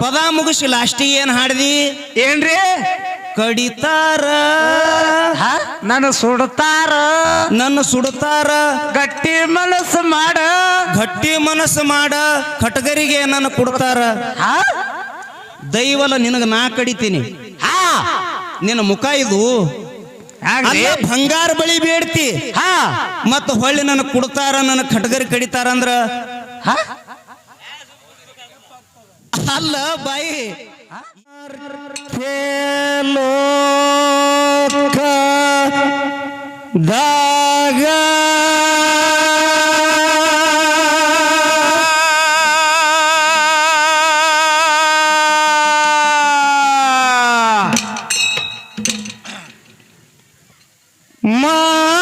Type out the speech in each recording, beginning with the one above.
ಪದ ಮುಗಿಸಿ ಲಾಸ್ಟಿಗೆ ಏನ್ ಹಾಡ್ದಿ? ಏನ್ರಿ? ಕಡಿತಾರ. ನನ್ನ ಸುಡ್ತಾರ. ನನ್ನ ಸುಡ್ತಾರ. ಗಟ್ಟಿ ಮನಸ್ಸು ಮಾಡ. ಗಟ್ಟಿ ಮನಸ್ಸು ಮಾಡ. ಕಟಗರಿಗೆ ನನ್ನ ಕೊಡ್ತಾರ. ದೈವಲ ನಿನಗ ನಾ ಕಡಿತೀನಿ. ಹಾ? ನಿನ್ನ ಮುಖ ಇದು? ಬಂಗಾರ ಬಳಿ ಬೇಡ್ತಿ. ಹಾ? ಮತ್ತ ಹೊಳ್ಳಿ ನನ್ನ ಕೊಡ್ತಾರ ನನ್ನ ಕಟಗರಿ ಕಡಿತಾರ ಅಂದ್ರ? ಹಾ? ಅಲ್ಲ ಬಾಯಿ. ದಾಗ ಮಾಳಿಂಗ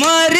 Mari.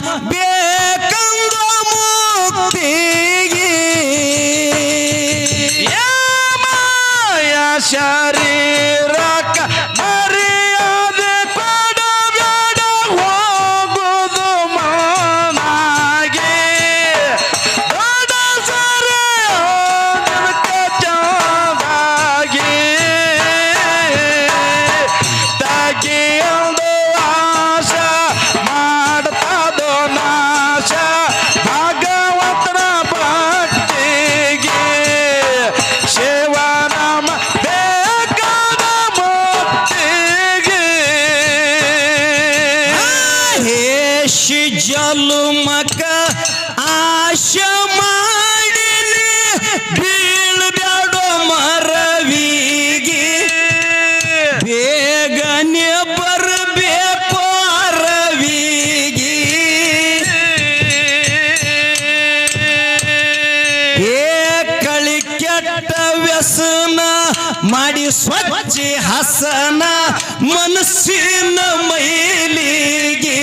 be ಮಾಡಿ ಸ್ವಚ್ಛ ಹಸನ ಮನಸ್ಸಿನ ಮೈಲಿಗೆ.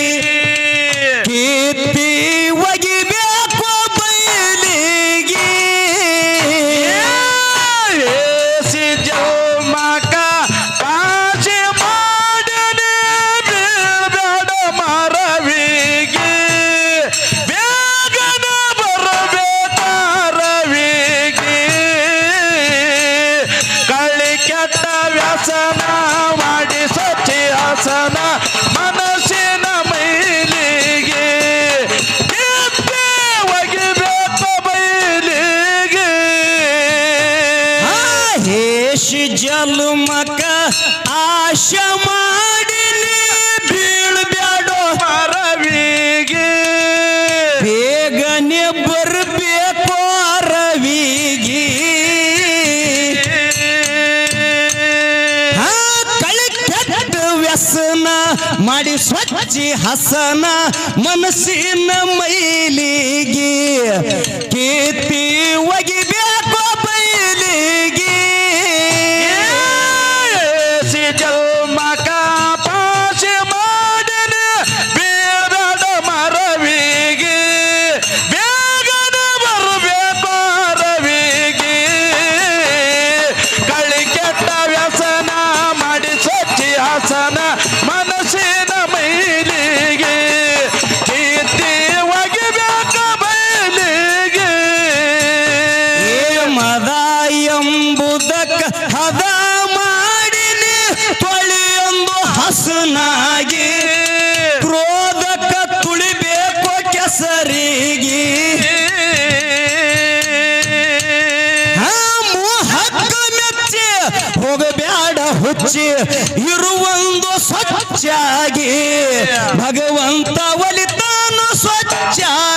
ಕೀರ್ತಿ ಮಾಡಿ ಸ್ವಚ್ಛಿ ಹಸನ ಮನಸ್ಸಿನ ಮೈಲಿಗೆ ಕೀರ್ತಿ ಹುಚ್ಚಿ ಇರುವೊಂದು ಸ್ವಚ್ಛಾಗಿ ಭಗವಂತ ಒಲಿತಾನು ಸ್ವಚ್ಛಾಗಿ.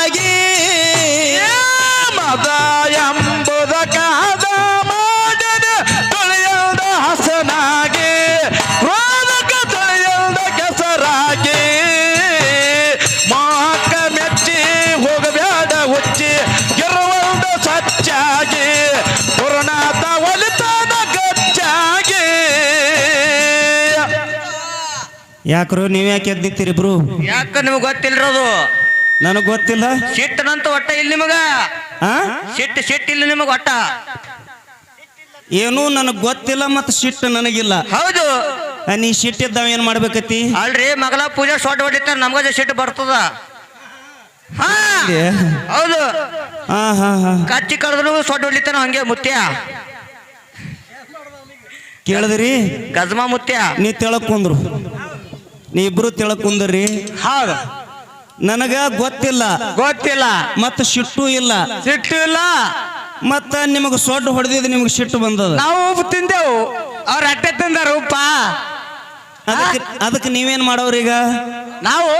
ಯಾಕ್ರು ನೀವ್ ಯಾಕೆ ಎದ್ದಿತ್ತೀರಿ ಇಬ್ರು ಯಾಕ ನಿಮ್ಗೆ ಗೊತ್ತಿಲ್ರದು? ನನಗ್ ಗೊತ್ತಿಲ್ಲ. ಸಿಟ್ಟನಂತ ಒಟ್ಟ ಇಲ್ಲಿ ನಿಮಗ? ಆ? ಸಿಟ್ಟು ಸಿಟ್ಟು ಇಲ್ಲ ನಿಮಗ ಒಟ್ಟ? ಏನೂ ನನಗ್ ಗೊತ್ತಿಲ್ಲ ಮತ್ತು ಸಿಟ್ಟು ನನಗಿಲ್ಲ. ಹೌದು. ಆ, ನೀ ಸಿಟ್ಟಿದ್ದಾವ ಏನ್ ಮಾಡ್ಬೇಕತಿ ಅಲ್ರಿ ಮಗಳ ಪೂಜೆ ಶಾರ್ಟ್ ಹೊಡಿತಾರ ನಮಗ ಸಿಟ್ಟು ಬರ್ತದ. ಹಾ ಹೌದು. ಹಾ ಹಾ ಹಾ. ಕಚ್ಚಿ ಕಳೆದ್ರು ಸೊಡ್ಡ ಹೊಡಿತಾನ ಹಂಗೆ ಮುತ್ಯ ಕೇಳಿದ್ರಿ? ಗಜ್ಮಾ ಮುತ್ಯ ನೀ ತೆಳಕ್ ಕುಂದ್ರು. ನೀ ಇಬ್ರು ತಿಳ್ಕೊಂಡ್ರಿ ಕುಂದ್ರಿ. ಹೌದು. ನನಗ ಗೊತ್ತಿಲ್ಲ. ಗೊತ್ತಿಲ್ಲ. ಮತ್ತ ಸಿಟ್ಟು ಇಲ್ಲ. ಸಿಟ್ಟು ಇಲ್ಲ. ಮತ್ತ ನಿಮಗ ಸೊಡ್ಡು ಹೊಡೆದಿದ್ ನಿಮ್ಗೆ ಸಿಟ್ಟು ಬಂದದ. ನಾವು ಉಪ್ಪು ತಿಂದೆವು. ಅವ್ರ ಅಟ್ಟೆ ತಿಂದಾರ ಉಪ್ಪ. ಅದಕ್ಕೆ ಅದಕ್ಕೆ ನೀವೇನ್ ಮಾಡೋರೀಗ ನಾವು?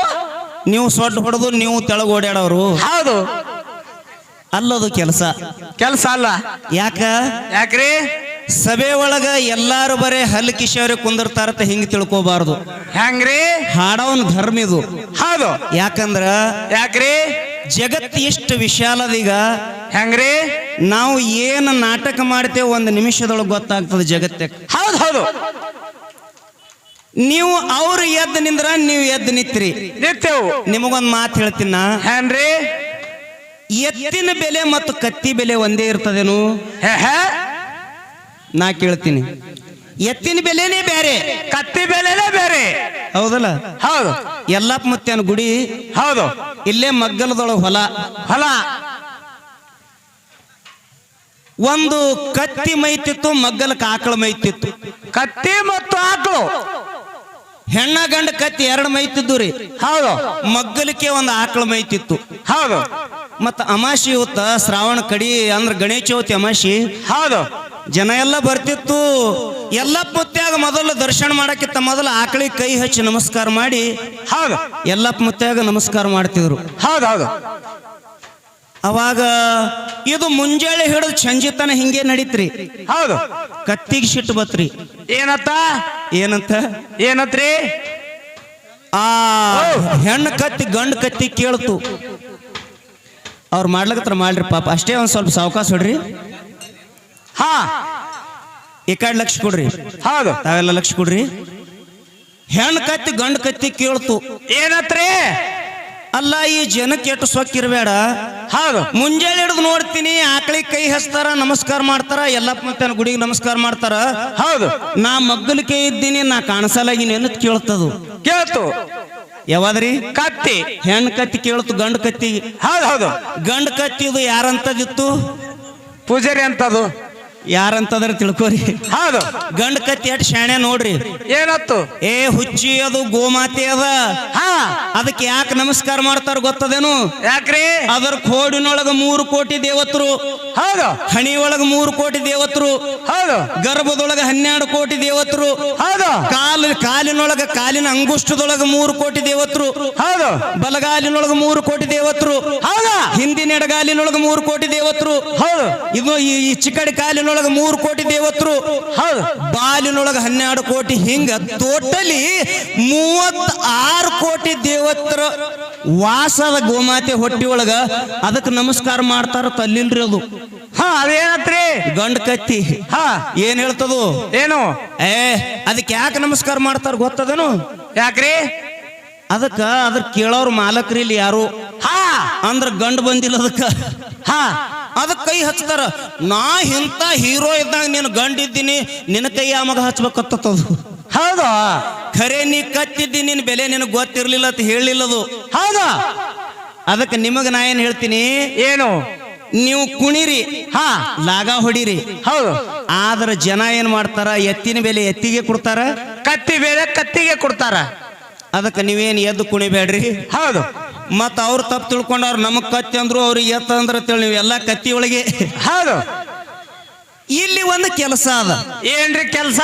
ನೀವು ಸೊಡ್ಡು ಹೊಡೆದು ನೀವು ತೆಳಗ ಓಡಾಡೋರು ಹೌದು. ಅಲ್ಲದು ಕೆಲಸ. ಕೆಲಸ ಅಲ್ಲ. ಯಾಕ? ಯಾಕ್ರಿ? ಸಭೆ ಒಳಗ ಎಲ್ಲಾರು ಬರೇ ಹಲ್ಲು ಕಿಶೋರಿ ಕುಂದಿರ್ತಾರತ ಹಿಂಗ್ ತಿಳ್ಕೋಬಾರ್ದು. ಹೆಂಗ್ರಿ ಹಾಡವನ್ ಧರ್ಮ ಇದು. ಹೌದು. ಯಾಕಂದ್ರ ಯಾಕ್ರಿ? ಜಗತ್ತು ಎಷ್ಟು ವಿಶಾಲದೀಗ ಹೆಂಗ್ರಿ ನಾವು ಏನು ನಾಟಕ ಮಾಡ್ತೇವೆ ಒಂದು ನಿಮಿಷದೊಳಗೆ ಗೊತ್ತಾಗ್ತದೆ ಜಗತ್ತಕ್ಕೆ ಹೌದು ಹೌದು. ನೀವು ಅವ್ರು ಎದ್ದು ನಿಂದ್ರ ನೀವು ಎದ್ದು ನಿತ್ರಿ. ನಿತ್ಯವು ನಿಮಗೊಂದ್ ಮಾತು ಹೇಳ್ತೀನ ಹೆಂಗ್ರಿ ಎತ್ತಿನ ಬೆಲೆ ಮತ್ತು ಕತ್ತಿ ಬೆಲೆ ಒಂದೇ ಇರ್ತದೇನು? ನಾ ಕೇಳ್ತೀನಿ. ಎತ್ತಿನ ಬೆಲೆನೇ ಬೇರೆ ಕತ್ತಿ ಬೆಲೆನೇ ಬೇರೆ ಹೌದಲ್ಲ? ಹೌದು. ಎಲ್ಲಪ್ಪ ಮತ್ತೆ ಗುಡಿ ಹೌದು. ಇಲ್ಲೇ ಮಗ್ಗಲದೊಳಗೆ ಹೊಲ. ಹೊಲ. ಒಂದು ಕತ್ತಿ ಮೈತಿತ್ತು ಮಗ್ಗಲಕ್ಕೆ ಆಕಳ ಮೈತಿತ್ತು. ಕತ್ತಿ ಮತ್ತು ಆಕಳು. ಹೆಣ್ಣ ಗಂಡ ಕತ್ತಿ ಎರಡು ಮೈತಿದ್ದು ರೀ. ಹೌದು. ಮಗ್ಗಲಿಕ್ಕೆ ಒಂದು ಆಕಳ ಮೈತಿತ್ತು. ಹೌದು. ಮತ್ತ ಅಮಾಶಿ ಹೊತ್ತ ಶ್ರಾವಣ ಕಡಿ ಅಂದ್ರ ಗಣೇಶ ಚೌತಿ ಅಮಾಶಿ. ಹೌದು. ಜನ ಎಲ್ಲ ಬರ್ತಿತ್ತು. ಎಲ್ಲ ಮುತ್ಯಾಗ ಮೊದಲು ದರ್ಶನ ಮಾಡಕ್ಕಿಂತ ಮೊದಲು ಆಕಳಿಗೆ ಕೈ ಹಚ್ಚಿ ನಮಸ್ಕಾರ ಮಾಡಿ. ಹೌದು ಎಲ್ಲಪ್ಪ ಮುತ್ಯಾಗ ನಮಸ್ಕಾರ ಮಾಡ್ತಿದ್ರು. ಹೌದು ಹೌದು ಅವಾಗ ಇದು ಮುಂಜಾನೆ ಹಿಡಿದು ಸಂಜಿತನ ಹಿಂಗೆ ನಡೀತ್ರಿ. ಹೌದು ಕತ್ತಿಗೆ ಸಿಟ್ಟು ಬತ್ರಿ. ಏನತ್ತ? ಏನಂತ? ಏನತ್ರಿ? ಆ ಹೆಣ್ಣು ಕತ್ತಿ ಗಂಡು ಕತ್ತಿ ಕೇಳ್ತು. ಅವ್ರು ಮಾಡ್ಲಕತ್ರ ಮಾಡ್ರಿ ಪಾಪ. ಅಷ್ಟೇ ಒಂದ್ ಸ್ವಲ್ಪ ಸಾವಕಾಶ ಹೊಡ್ರಿ. ಹಾ. ಈ ಕಡೆ ಲಕ್ಷ ಕೊಡ್ರಿ. ಹೌದು. ತಾವೆಲ್ಲ ಲಕ್ಷ ಕೊಡ್ರಿ. ಹೆಣ್ ಕತ್ತಿ ಗಂಡ್ ಕತ್ತಿ ಕೇಳ್ತು. ಏನತ್ರಿ? ಅಲ್ಲ ಈ ಜನಕ್ಕೆ ಎಟ್ಟು ಸೊಕ್ಕಿರಬೇಡ ಹೌದು. ಮುಂಜಾನೆ ಹಿಡಿದು ನೋಡ್ತೀನಿ ಆಕಳಿ ಕೈ ಹಚ್ತಾರ ನಮಸ್ಕಾರ ಮಾಡ್ತಾರ ಎಲ್ಲಪ್ಪ ಮತ್ತೆ ಗುಡಿಗೆ ನಮಸ್ಕಾರ ಮಾಡ್ತಾರ. ಹೌದು. ನಾ ಮಗ್ಗಲಿಕೆ ಇದ್ದೀನಿ ನಾ ಕಾಣಿಸಲಾಗಿನಿ ಅಂತ ಕೇಳ್ತದು. ಕೇಳ್ತು. ಯಾವಾದ್ರಿ? ಕತ್ತಿ. ಹೆಣ್ ಕತ್ತಿ ಕೇಳ್ತು ಗಂಡು ಕತ್ತಿ. ಹೌದು ಹೌದು. ಗಂಡು ಕತ್ತಿದು ಯಾರಂತದಿತ್ತು? ಪೂಜಾರಿ ಅಂತದು. ಯಾರಂತದ್ರ ತಿಳ್ಕೊರಿ. ಹೌದು. ಗಂಡ ಕತ್ತಿ ಎಟ್ ಶಾಣೆ ನೋಡ್ರಿ. ಏನತ್ತು? ಏ ಹುಚ್ಚಿ ಅದು ಗೋಮಾತೆ ಅದ. ಹಾ. ಅದಕ್ಕೆ ಯಾಕೆ ನಮಸ್ಕಾರ ಮಾಡ್ತಾರ ಗೊತ್ತದೇನು? ಯಾಕ್ರಿ? ಅದರ ಕೋಡಿನೊಳಗ ಮೂರು ಕೋಟಿ ದೇವತರು. ಹೌದು. ಹಣಿ ಒಳಗ ಮೂರು ಕೋಟಿ ದೇವತರು. ಹೌದು. ಗರ್ಭದೊಳಗ ಹನ್ನೆರಡು ಕೋಟಿ ದೇವತರು. ಹೌದು. ಕಾಲು ಕಾಲಿನೊಳಗ ಕಾಲಿನ ಅಂಗುಷ್ಟದೊಳಗ ಮೂರು ಕೋಟಿ ದೇವತರು. ಹೌದು. ಬಲಗಾಲಿನೊಳಗ ಮೂರು ಕೋಟಿ ದೇವತರು. ಹೌದಾ. ಹಿಂದಿನ ಎಡಗಾಲಿನೊಳಗ ಮೂರು ಕೋಟಿ ದೇವತರು. ಹೌದು. ಇದು ಈ ಈ ಚಿಕ್ಕಡಿ ಕಾಲಿನೊಳಗ ಮೂರು ಕೋಟಿ ದೇವತರು. ಬಾಲಿನೊಳಗ ಹನ್ನೆರಡು ಕೋಟಿ ಹಿಂಗ ಟೋಟಲಿ ಮೂವತ್ ಆರು ಕೋಟಿ ದೇವತರ. ವಾಸದ ಗೋಮಾತೆ ಹೊಟ್ಟಿ ಒಳಗ ಅದಕ್ಕೆ ನಮಸ್ಕಾರ ಮಾಡ್ತಾರ ತಲ್ಲಿಲ್ರಿ ಅದು. ಹಾ ಅದೇನತ್ರಿ? ಗಂಡ ಕತ್ತಿ. ಹಾ. ಏನ್ ಹೇಳ್ತದು? ಏನು? ಏ ಅದಕ್ಕೆ ಯಾಕೆ ನಮಸ್ಕಾರ ಮಾಡ್ತಾರ ಗೊತ್ತದೇನು? ಯಾಕ್ರಿ? ಅದಕ್ಕ ಅದ್ರ ಕೇಳೋರ್ ಮಾಲಕ್ರಿ ಇಲ್ಲಿ ಯಾರು? ಹಾ. ಅಂದ್ರ ಗಂಡ ಬಂದಿಲ್ಲ ಅದಕ್ಕ. ಹಾ. ಅದಕ್ಕೆ ಕೈ ಹಚ್ತಾರ ನಾ ಇಂಥ ಹೀರೋ ಇದ್ದಾಗ ನೀನು ಗಂಡಿದ್ದೀನಿ ನಿನ್ನ ಕೈ ಆಮಗ ಹಚ್ಬೇಕತ್ತದು ಹೌದಾ? ಖರೆ ನೀ ಕತ್ತಿದ್ದಿ ನಿನ್ನ ಬೆಲೆ ನಿನಗೆ ಗೊತ್ತಿರ್ಲಿಲ್ಲ ಅಂತ ಹೇಳಿಲ್ಲದು. ಹೌದಾ? ಅದಕ್ಕೆ ನಿಮಗೆ ನಾ ಏನ್ ಹೇಳ್ತೀನಿ? ಏನು? ನೀವು ಕುಣಿರಿ ಹಾ. ಲಾಗ ಹೊಡಿರಿ. ಹೌದು. ಆದ್ರ ಜನ ಏನ್ ಮಾಡ್ತಾರ? ಎತ್ತಿನ ಬೆಲೆ ಎತ್ತಿಗೆ ಕೊಡ್ತಾರ? ಕತ್ತಿ ಬೆಲೆ ಕತ್ತಿಗೆ ಕೊಡ್ತಾರ. ಅದಕ್ಕೆ ನೀವೇನು ಎದ್ದು ಕುಣಿಬೇಡ್ರಿ? ಹೌದು. ಮತ್ತ ಅವ್ರು ತಪ್ಪು ತಿಳ್ಕೊಂಡವ್ರು ನಮಗ್ ಕತ್ತಿ ಅಂದ್ರು ಅವ್ರಿಗೆ ಎತ್ತ ಅಂದ್ರೆ ತಿಳಿ ನೀವೆಲ್ಲ ಕತ್ತಿ ಒಳಗೆ. ಹೌದು. ಇಲ್ಲಿ ಒಂದು ಕೆಲಸ ಅದ. ಏನ್ರಿ ಕೆಲಸ?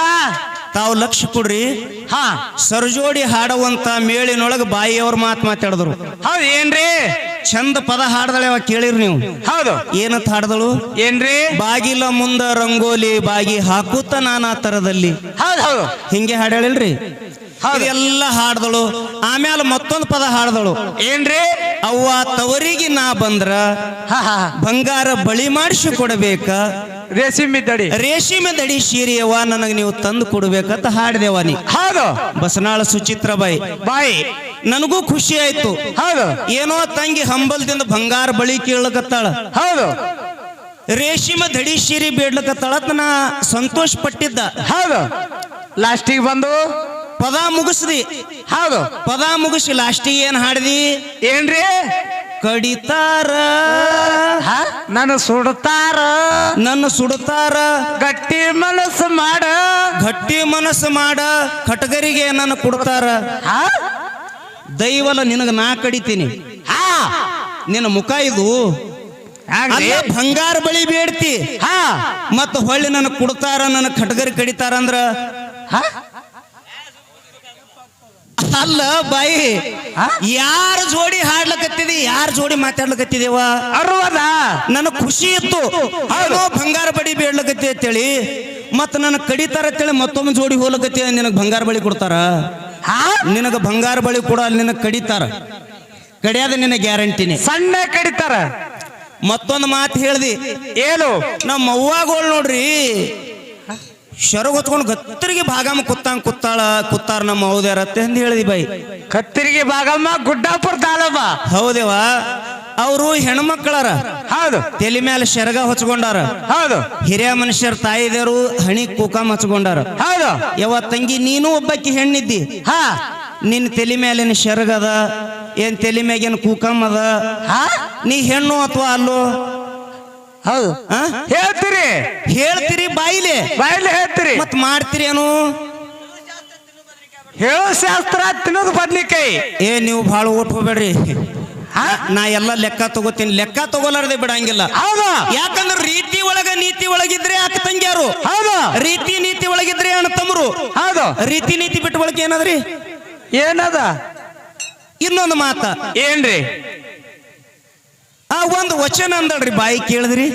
ತಾವು ಲಕ್ಷ ಕೊಡ್ರಿ. ಹಾ. ಸರ್ಜೋಡಿ ಹಾಡುವಂತ ಮೇಳಿನೊಳಗೆ ಬಾಯಿಯವ್ರ ಮಾತು ಮಾತಾಡಿದ್ರು. ಹೌದು ಏನ್ರಿ? ಚಂದ ಪದ ಹಾಡ್ದಳೆ ಅವ ಕೇಳಿರಿ ನೀವು? ಹೌದು. ಏನಂತ ಹಾಡ್ದಳು? ಏನ್ರಿ? ಬಾಗಿಲ ಮುಂದ ರಂಗೋಲಿ ಬಾಗಿ ಹಾಕುತ್ತ ನಾನಾ ತರದಲ್ಲಿ. ಹೌದು ಹೌದು. ಹಿಂಗೆ ಹಾಡಳಿಲ್ರಿ. ಎಲ್ಲ ಹಾಡ್ದಳು. ಆಮೇಲೆ ಮತ್ತೊಂದು ಪದ ಹಾಡ್ದಳು. ಏನ್ರಿ? ಅವ್ವ ತವರಿಗೆ ನಾ ಬಂದ್ರ. ಬಂಗಾರ ಬಳಿ ಮಾಡಿಸಿ ಕೊಡಬೇಕ. ರೇಷ್ಮೆ ದಡಿ. ರೇಷ್ಮೆ ದಡಿ ಶೀರಿಯವ ನನಗೆ ನೀವು ತಂದು ಕೊಡ್ಬೇಕಂತ ಹಾಡಿದೆವ ನೀ. ಹೌದು. ಬಸನಾಳ ಸುಚಿತ್ರ ಬಾಯಿ. ನನಗೂ ಖುಷಿ ಆಯ್ತು. ಹೌದು. ಏನೋ ತಂಗಿ ಹಂಬಲ್ದಿಂದ ಬಂಗಾರ ಬಳಿ ಕೇಳಕತ್ತಾಳ ಹೌದು. ರೇಷ್ಮೆ ದಡಿ ಶೀರಿ ಅಂತ ನಾ ಸಂತೋಷ ಪಟ್ಟಿದ್ದ ಹೌದು ಲಾಸ್ಟಿಗೆ ಬಂದು ಪದ ಮುಗಿಸ್ರಿ. ಹೌದು ಪದ ಮುಗಿಸಿ ಲಾಸ್ಟಿಗೆ ಏನ್ ಹಾಡ್ದಿ? ಏನ್ರಿ? ಕಡಿತಾರ. ನನ್ನ ನಾನು ಸುಡ್ತಾರ. ನನ್ನ ಸುಡ್ತಾರ. ಗಟ್ಟಿ ಮನಸ್ಸು ಮಾಡ. ಗಟ್ಟಿ ಮನಸ್ಸು ಮಾಡ ಕಟಗರಿಗೆ ನನ್ನ ಕೊಡ್ತಾರ. ದೈವಲ ನಿನಗ ನಾ ಕಡಿತೀನಿ. ಹಾ. ನಿನ್ನ ಮುಖ ಇದು? ಬಂಗಾರ ಬಳಿ ಬೇಡ್ತಿ. ಹಾ. ಮತ್ತ ಹೊಳ್ಳಿ ನನಗೆ ಕೊಡ್ತಾರ ನನ್ನ ಕಟಗರಿ ಕಡಿತಾರ ಅಂದ್ರ. ಹಾ? ಅಲ್ಲ ಬಾಯಿ? ಯಾರ ಜೋಡಿ ಹಾಡ್ಲಕತ್ತಿದಿ ಯಾರ ಜೋಡಿ ಮಾತಾಡ್ಲಕತ್ತಿದೇವ ಅರ್ವದ? ನನಗ್ ಖುಷಿ ಇತ್ತು. ಅದೋ ಬಂಗಾರ ಬಡಿ ಬೀಳ್ಲಕತ್ತಿ ಅಂತೇಳಿ ಮತ್ತ ನನ್ನ ಕಡಿತಾರ ಅಂತೇಳಿ ಮತ್ತೊಮ್ಮೆ ಜೋಡಿ ಹೋಲಕತ್ತಿ ನಿನಗ್ ಬಂಗಾರ ಬಳಿ ಕೊಡ್ತಾರ? ನಿನಗ ಬಂಗಾರ ಬಳಿ ಕೂಡ ನಿನಗ್ ಕಡಿತಾರ ಕಡಿಯೋದ ನಿನ್ನ ಗ್ಯಾರಂಟಿನಿ. ಸಣ್ಣ ಕಡಿತಾರ ಮತ್ತೊಂದು ಮಾತು ಹೇಳ್ದಿ. ಏನು? ನಮ್ಮ ಅವ್ವಾಗೋಳು ನೋಡ್ರಿ ಶರಗ್ ಹೊತ್ಕೊಂಡು ಗತ್ತರಿಗೆ ಭಾಗಮ್ಮ ಕುತ್ತಂಗ್ ಕುತ್ತಾಳ ಕುತ್ತಾರ ನಮ್ಮ ಹೌದ್ಯಾರತ್ತೆ ಅಂತ ಹೇಳಿದಿ ಬಾಯಿ. ಕತ್ತಿರಿಗೆ ಭಾಗಮ್ಮ ಗುಡ್ಡಾಪುರ ತಾಲಮ್ಮ ಹೌದೇವ? ಅವರು ಹೆಣ್ಮಕ್ಳಾರ. ಹೌದು. ತಲೆ ಮೇಲೆ ಶರಗ ಹೊಚ್ಕೊಂಡಾರ. ಹೌದು. ಹಿರಿಯ ಮನುಷ್ಯರ ತಾಯಿದೇರು ಹಣಿ ಕೂಕಾಮ್ ಹಚ್ಕೊಂಡಾರ. ಹೌದು. ಯಾವ ತಂಗಿ ನೀನು ಒಬ್ಬಾಕಿ ಹೆಣ್ಣಿದ್ದಿ. ಹಾ. ನಿನ್ನ ತಲೆ ಮೇಲಿನ ಶರಗದ ಏನ್ ತಲೆ ಮ್ಯಾಗೇನ್ ಕೂಕಮ್ ಅದ? ಹಾ? ನೀ ಹೆಣ್ಣು ಅಥವಾ ಅಲ್ಲೋ? ಹೌದು? ಹೇಳ್ತೀರಿ. ಹೇಳ್ತೀರಿ ಬಾಯಿಲೆ. ಬಾಯಲ್ಲಿ ಹೇಳ್ತೀರಿ ಮತ್ ಮಾಡ್ತೀರಿ ಏನು ಹೇಳೋ ಶಾಸ್ತ್ರ ತಿನ್ನೋದು ಬದ್ನಿಕಾಯಿ. ಏ ನೀವು ಭಾಳ ಓಟ್ ಹೋಗ್ಬೇಡ್ರಿ? ನಾ ಎಲ್ಲ ಲೆಕ್ಕ ತಗೋತೀನಿ. ಲೆಕ್ಕ ತಗೋಲಾರ್ದೆ ಬಿಡಂಗಿಲ್ಲ. ಹೌದು? ಯಾಕಂದ್ರೆ ರೀತಿ ಒಳಗ ನೀತಿ ಒಳಗಿದ್ರೆ ಅಕ್ಕ ತಂಗ್ಯಾರು? ಹೌದು? ರೀತಿ ನೀತಿ ಒಳಗಿದ್ರೆ ಅಣ್ಣ ತಮ್ಮರು ಹೌದು. ರೀತಿ ನೀತಿ ಬಿಟ್ಟು ಬಳಕೆ ಏನದ್ರಿ? ಏನದ? ಇನ್ನೊಂದು ಮಾತ. ಏನ್ರಿ? ಆ ಒಂದು ವಚನ ಅಂದಳ್ರಿ ಬಾಯಿ ಕೇಳಿದ್ರಿ.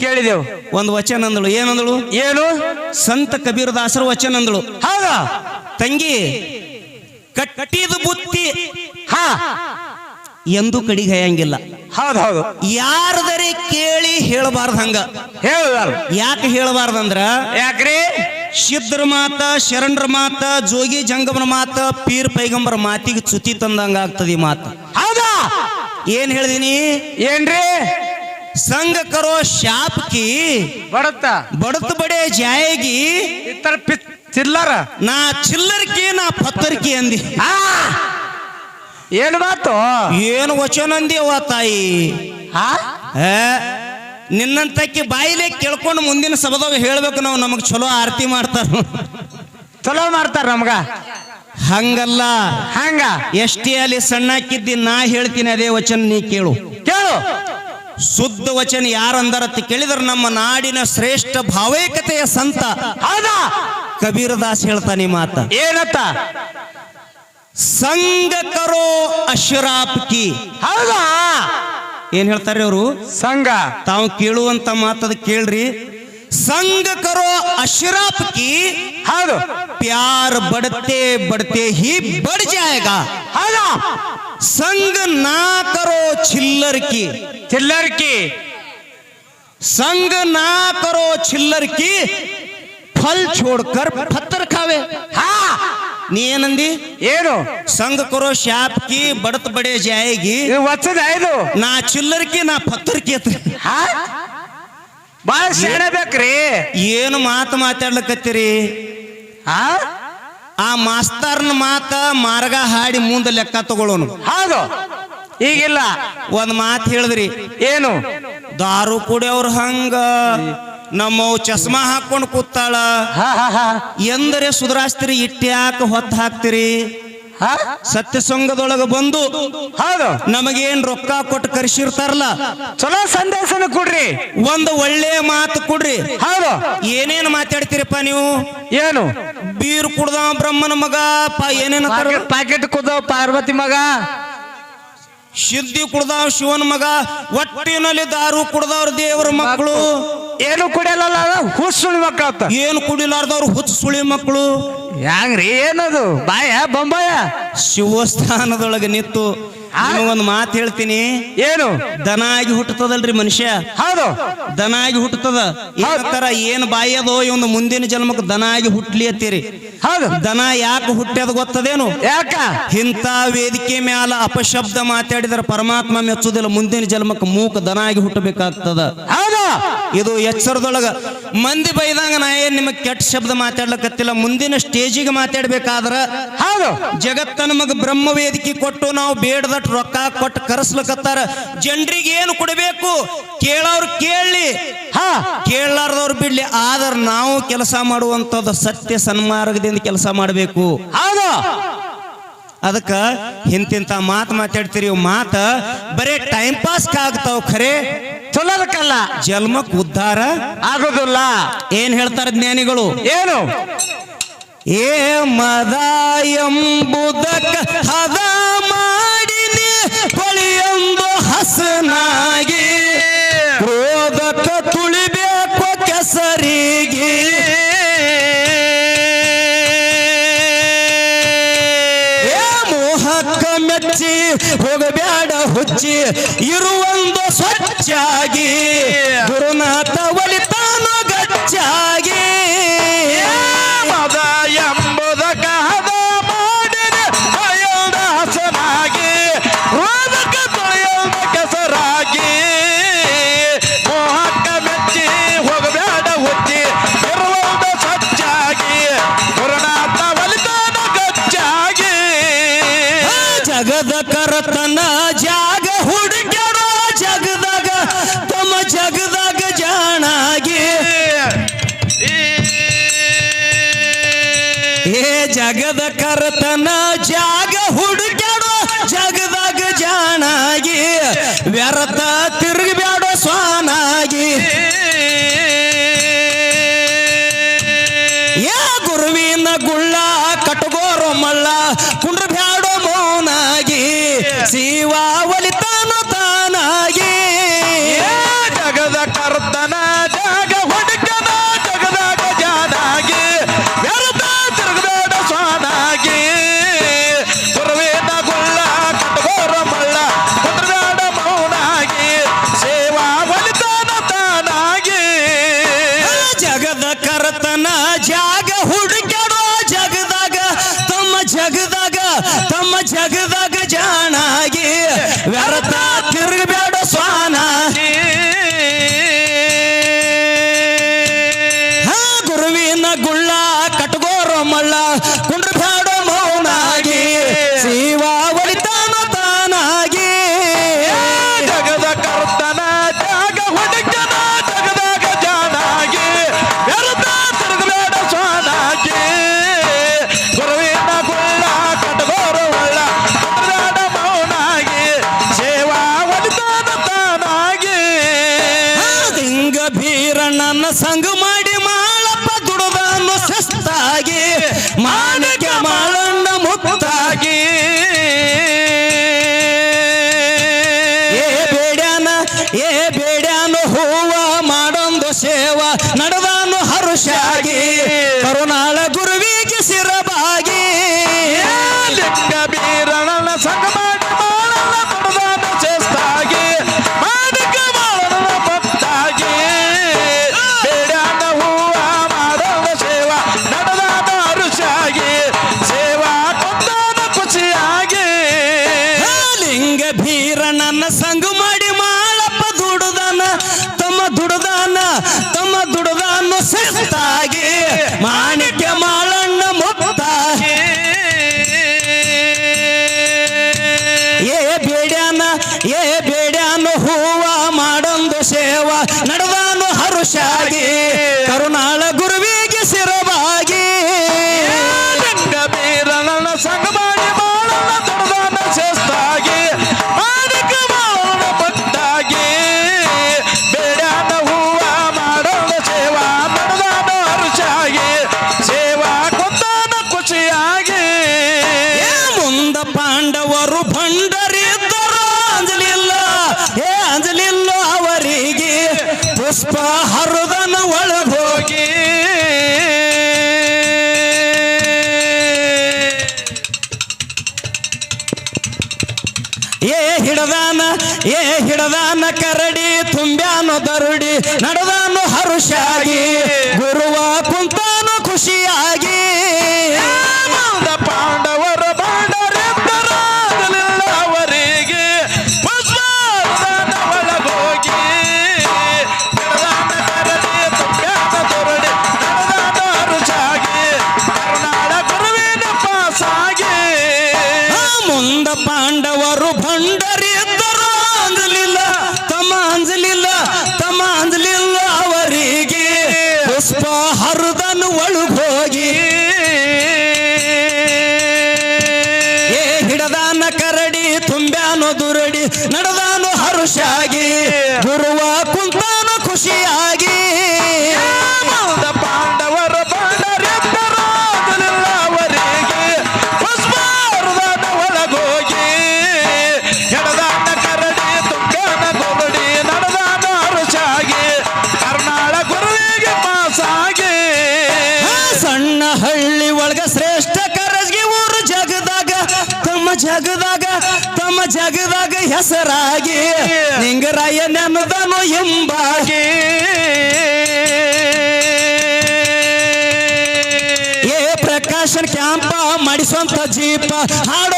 ಕೇಳಿದೆವು. ಒಂದು ವಚನ ಅಂದಳು. ಏನಂದಳು ಏನು? ಸಂತ ಕಬೀರ್ ದಾಸರ ವಚನ ಅಂದಳು. ಹೌದಾ? ತಂಗಿ ಕಟ್ಟಿದ ಬುತ್ತಿ ಹಾ ಎಂದು ಕಡಿಗೆ ಹಯಂಗಿಲ್ಲ. ಹೌದು ಹೌದು. ಯಾರದರೆ ಕೇಳಿ ಹೇಳಬಾರ್ದು ಹಂಗ. ಹೇಳಬಾರ್ದು ಯಾಕೆ ಹೇಳಬಾರ್ದಂದ್ರ ಯಾಕ್ರಿ? ಸಿದ್ಧರ ಮಾತ ಶರಣರ ಮಾತ ಜೋಗಿ ಜಂಗಮರ ಮಾತ ಪೀರ್ ಪೈಗಂಬರ ಮಾತಿಗೆ ಚ್ಯುತಿ ತಂದಂಗ ಆಗ್ತದೆ ಈ ಮಾತು. ಹೌದಾ? ಏನ್ ಹೇಳಿದೀನಿ? ಏನ್ರಿ? ಸಂಘ ಕರೋ ಶಾಪ್ಕಿ ಬಡತ. ಬಡತ ಬಡೇ ಬಡೆ ಜಾಯಗಿ. इतर ಪಿತ್ ಚಿಲ್ಲರ. ನಾ ಚಿಲ್ಲರ್ಕಿ ನಾ ಪತ್ತರ್ಕಿ ಅಂದಿ. ಆ! ಏನು ಮಾತು? ಏನು ವಚನ ಅಂದಿಯವ್ವ ತಾಯಿ? ನಿನ್ನಂತಕ್ಕಿ ಬಾಯಿಲೆ ಕೇಳ್ಕೊಂಡು ಮುಂದಿನ ಸಭದಾಗ ಹೇಳ್ಬೇಕು ನಾವು ನಮಗ್ ಚಲೋ ಆರತಿ ಮಾಡ್ತಾರ ಚಲೋ ಮಾಡ್ತಾರ ನಮ್ಗ. ಹಂಗಲ್ಲ. ಹಂಗ. ಎಷ್ಟೇ ಅಲ್ಲಿ ಸಣ್ಣಕ್ಕಿದ್ದಿ ನಾ ಹೇಳ್ತೀನಿ ಅದೇ ವಚನ ನೀ ಕೇಳು. ಕೇಳು. ಶುದ್ಧ ವಚನ ಯಾರಂದರತ್ತಿ ಕೇಳಿದ್ರೆ ನಮ್ಮ ನಾಡಿನ ಶ್ರೇಷ್ಠ ಭಾವೈಕತೆಯ ಸಂತ ಕಬೀರದಾಸ್ ಹೇಳ್ತಾನೆ ಮಾತ. ಏನತ್ತ? ಸಂಘ ಕರೋ ಅಶ್ರಾಪ್ ಕಿ. ಹೌದಾ? ಏನ್ ಹೇಳ್ತಾರೆ ಅವರು? ಸಂಘ. ತಾವು ಕೇಳುವಂತ ಮಾತದ ಕೇಳ್ರಿ. ಸಂಘ ಕರೋ ಅಶ್ರಾಪ್ ಕಿ ಹೌದು प्यार बढ़ते बढ़ते ही बढ़ जाएगा ಹೌದಾ संग ना करो छिल्लर की ಚಿಲ್ಲರ್ಕಿ संग ना करो छिल्लर की फल छोड़कर पत्थर खावे ಹಾ ನೀ ಏನಂದಿ ಏನು संग करो शाप की बढ़त बढ़े जाएगी ಇದು ವಚನ ಇದು ನಾ ಚಿಲ್ಲರ್ ಕಿ ನಾ ಪತ್ತರ್ ಕಿ ಅಂತ ಹಾ ಬಾಳ ಶಾಣೆ ಬೇಕ್ರಿ. ಏನು ಮಾತು ಮಾತಾಡ್ಲಕತ್ತೀರಿ? ಆ? ಆ ಮಾಸ್ತರ್ನ ಮಾತ ಮಾರ್ಗ ಹಾಡಿ ಮುಂದೆ ಲೆಕ್ಕ ತಗೊಳ್ಳೋನು. ಹೌದು. ಈಗಿಲ್ಲ. ಒಂದ್ ಮಾತು ಹೇಳಿದ್ರಿ. ಏನು? ದಾರು ಕುಡಿಯೋರು ಹಂಗ ನಮ್ಮ ಚಸ್ಮಾ ಹಾಕೊಂಡು ಕೂತಾಳ. ಎಂದರೆ ಸುಧಾರಿಸ್ತೀರಿ ಇಟ್ಟ್ಯಾಕ ಹೊತ್ತು ಹಾಕ್ತಿರಿ. ಸತ್ಯಸಂಗದೊಳಗ ಬಂದು ಹೌದು ನಮಗೇನ್ ರೊಕ್ಕ ಕೊಟ್ಟು ಕರೆಸಿರ್ತಾರಲ್ಲ? ಚಲೋ ಸಂದೇಶನ ಕೊಡ್ರಿ. ಒಂದು ಒಳ್ಳೆ ಮಾತು ಕೊಡ್ರಿ. ಹೌದು ಏನೇನ್ ಮಾತಾಡ್ತೀರಪ್ಪ ನೀವು? ಏನು? ಬೀರ್ ಕುಡ್ದ ಬ್ರಹ್ಮನ ಮಗ ಏನೇನು ಏನೇನ ಪ್ಯಾಕೆಟ್ ಕುದ ಪಾರ್ವತಿ ಮಗ. ಸಿದ್ಧಿ ಕುಡ್ದಾವ್ ಶಿವನ ಮಗ ಒಟ್ಟಿನಲ್ಲಿ ದಾರು ಕುಡ್ದವ್ರ ದೇವ್ರ ಮಕ್ಕಳು ಏನು ಕುಡಿಯಲ್ಲ ಹುಸುಳಿ ಮಕ್ಕಳ ಏನು ಕುಡಿಲಾರ್ದವ್ರು ಹುಚ್ಚ ಸುಳಿ ಮಕ್ಕಳು ಹ್ಯಾಂಗ್ರಿ ಏನದು? ಬಾಯ ಬೊಂಬಾಯ? ಶಿವಸ್ಥಾನದೊಳಗೆ ನಿಂತು ಒಂದು ಮಾತು ಹೇಳ್ತೀನಿ. ಏನು? ದನ ಆಗಿ ಹುಟ್ಟುತ್ತದಲ್ರಿ ಮನುಷ್ಯ? ಹೌದು. ದನ ಆಗಿ ಹುಟ್ಟುತ್ತದ ತರ ಏನ್ ಬಾಯದೋ ಇವನು ಮುಂದಿನ ಜನ್ಮಕ್ಕೆ ದನ ಆಗಿ ಹುಟ್ಲಿ ಅತ್ತೀರಿ ಹೌದು. ದನ ಯಾಕೆ ಹುಟ್ಟ್ಯದ ಗೊತ್ತದೇನು? ಯಾಕ? ಇಂಥ ವೇದಿಕೆ ಮ್ಯಾಲ ಅಪಶಬ್ದ ಮಾತಾಡಿದ್ರೆ ಪರಮಾತ್ಮ ಮೆಚ್ಚುದಿಲ್ಲ. ಮುಂದಿನ ಜನ್ಮಕ್ಕೆ ಮೂಕ ದನ ಆಗಿ ಹುಟ್ಟಬೇಕಾಗ್ತದ. ಹೌದು. ಇದು ಎಚ್ಚರದೊಳಗ. ಮಂದಿ ಬೈದಂಗ ನಾ ಏನ್ ನಿಮಗ್ ಕೆಟ್ಟ ಶಬ್ದ ಮಾತಾಡ್ಲಕತ್ತಿಲ್ಲ. ಮುಂದಿನ ಸ್ಟೇಜಿಗೆ ಮಾತಾಡ್ಬೇಕಾದ್ರ ಹೌದು. ಜಗತ್ತ ನಮಗ್ ಬ್ರಹ್ಮ ವೇದಿಕೆ ಕೊಟ್ಟು ನಾವು ಕೊಟ್ಟು ರೊಕ್ಕ ಕೊಟ್ಟು ಕರೆಸ್ಲಕತ್ತಾರ. ಜನರಿಗೆ ಏನು ಕೊಡಬೇಕು? ಕೇಳೋರು ಕೇಳಲಿ. ಹಾ ಕೇಳಲಾರ್ದವ್ರು ಬಿಡ್ಲಿ. ಆದ್ರ ನಾವು ಕೆಲಸ ಮಾಡುವಂಥದ್ದು ಸತ್ಯ ಸನ್ಮಾರ್ಗದಿಂದ ಕೆಲಸ ಮಾಡಬೇಕು. ಹೌದು. ಅದಕ್ಕ ಇಂತಿಂತ ಮಾತು ಮಾತಾಡ್ತೀರಿ ಮಾತು. ಬರೇ ಟೈಮ್ ಪಾಸ್ ಆಗ್ತಾವ ಖರೆ. ಚಲೋದಕ್ಕಲ್ಲ. ಜನ್ಮಕ್ ಉದ್ಧಾರ ಆಗೋದಿಲ್ಲ. ಏನ್ ಹೇಳ್ತಾರ ಜ್ಞಾನಿಗಳು? ಏನು? ಏ ಮದ ಎಂಬುದಕ್ಕ ಹದ ಹಸನಾಗಿ ಕ್ರೋಧಕ ತುಳಿಬೇಕು ಕೆಸರಿಗೆ. ಮೋಹಕ್ಕ ಮೆಚ್ಚಿ ಹೋಗಬೇಡ ಹುಚ್ಚಿ ಇರುವೊಂದು ಸ್ವಚ್ಛಾಗಿ. ಗುರುನಾಥ ಒಲಿತಾನ ಗಚ್ಚಾಗಿ ಜಗದ ಕರ್ತನ ಜಾಗ ಹುಡುಕ್ಯಾಡೋ ಜಗದಾಗ ಜಾಣಾಗಿ ವ್ಯರ್ಥ ತಿರುಗಿ தகுதகு ಕೊಟ್ಟ್ಯಾನು ಹೂವ ಮಾಡೊಂದು ಸೇವಾ ನಡೆದಾನು ಹರುಷಾಗಿ. ನಡೆದಾನ ಕರಡಿ ತುಂಬ್ಯಾನು ದರುಡಿ ನಡೆದಾನು ಹರುಷಾಗಿ ಗುರುವ ಕುಂತ ಜಗದಾಗ ಹೆಸರಾಗಿ ನಿಂಗರಾಯ ನೆನದನು ಎಂಬಾಗಿ ಏ ಪ್ರಕಾಶನ್ ಕ್ಯಾಂಪ ಮಾಡಿಸುವಂತ ಜೀಪ ಹಾಡೋರು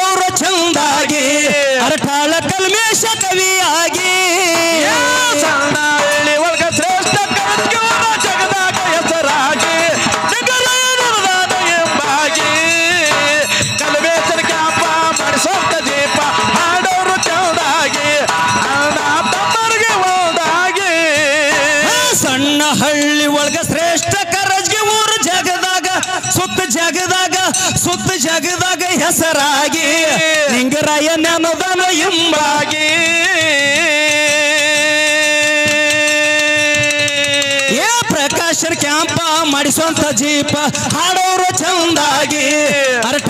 ಜಗದಾಗ ಸುತ್ತ ಜಗದಾಗ ಹೆಸರಾಗಿ, ನಿಂಗರಾಯ ನೆನದನ ಎಂಬಾಗಿ. ಏ ಪ್ರಕಾಶರ್ ಕ್ಯಾಂಪ ಮಾಡಿಸುವಂತ ಜೀಪ, ಹಾಡೋರು ಚಂದಾಗಿ ಅರಟಾಳ